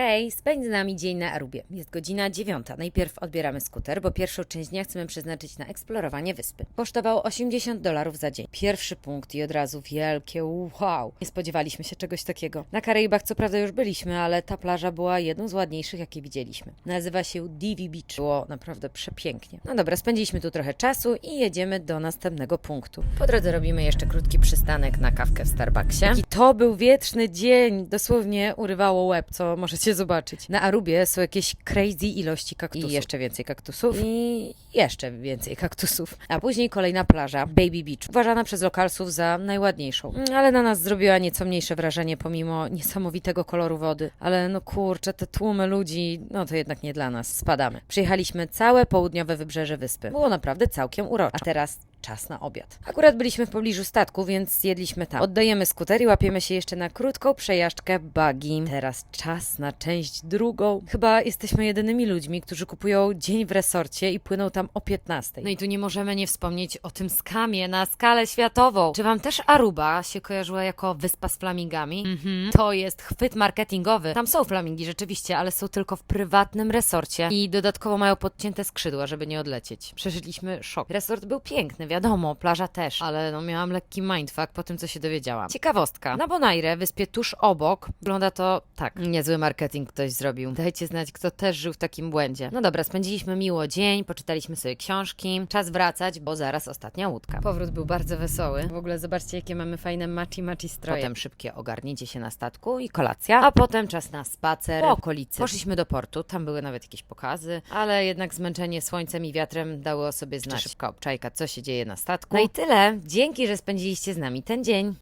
Hej, spędź z nami dzień na Arubie. Jest godzina dziewiąta. Najpierw odbieramy skuter, bo pierwszą część dnia chcemy przeznaczyć na eksplorowanie wyspy. Kosztowało 80 dolarów za dzień. Pierwszy punkt i od razu wielkie wow. Nie spodziewaliśmy się czegoś takiego. Na Karaibach co prawda już byliśmy, ale ta plaża była jedną z ładniejszych, jakie widzieliśmy. Nazywa się Divi Beach. Było naprawdę przepięknie. No dobra, spędziliśmy tu trochę czasu i jedziemy do następnego punktu. Po drodze robimy jeszcze krótki przystanek na kawkę w Starbucksie. I to był wietrzny dzień. Dosłownie urywało łeb, co możecie zobaczyć. Na Arubie są jakieś crazy ilości kaktusów. I jeszcze więcej kaktusów. I jeszcze więcej kaktusów. A później kolejna plaża, Baby Beach. Uważana przez lokalsów za najładniejszą. Ale na nas zrobiła nieco mniejsze wrażenie pomimo niesamowitego koloru wody. Ale no kurczę, te tłumy ludzi, no to jednak nie dla nas. Spadamy. Przyjechaliśmy całe południowe wybrzeże wyspy. Było naprawdę całkiem uroczo. A teraz czas na obiad. Akurat byliśmy w pobliżu statku, więc jedliśmy tam. Oddajemy skuter i łapiemy się jeszcze na krótką przejażdżkę buggy. Teraz czas na część drugą. Chyba jesteśmy jedynymi ludźmi, którzy kupują dzień w resorcie i płyną tam o 15. No i tu nie możemy nie wspomnieć o tym skamie na skalę światową. Czy wam też Aruba się kojarzyła jako wyspa z flamingami? Mhm. To jest chwyt marketingowy. Tam są flamingi rzeczywiście, ale są tylko w prywatnym resorcie i dodatkowo mają podcięte skrzydła, żeby nie odlecieć. Przeżyliśmy szok. Resort był piękny, wiadomo, plaża też, ale no miałam lekki mindfuck po tym, co się dowiedziałam. Ciekawostka. Na Bonaire, wyspie tuż obok, wygląda to tak. Niezły marketing ktoś zrobił. Dajcie znać, kto też żył w takim błędzie. No dobra, spędziliśmy miło dzień, poczytaliśmy sobie książki. Czas wracać, bo zaraz ostatnia łódka. Powrót był bardzo wesoły. W ogóle zobaczcie, jakie mamy fajne machi machi stroje. Potem szybkie ogarnięcie się na statku i kolacja, a potem czas na spacer po okolicy. Poszliśmy do portu, tam były nawet jakieś pokazy, ale jednak zmęczenie słońcem i wiatrem dało o sobie znać. Szybka obczajka, co się dzieje na statku. No i tyle. Dzięki, że spędziliście z nami ten dzień.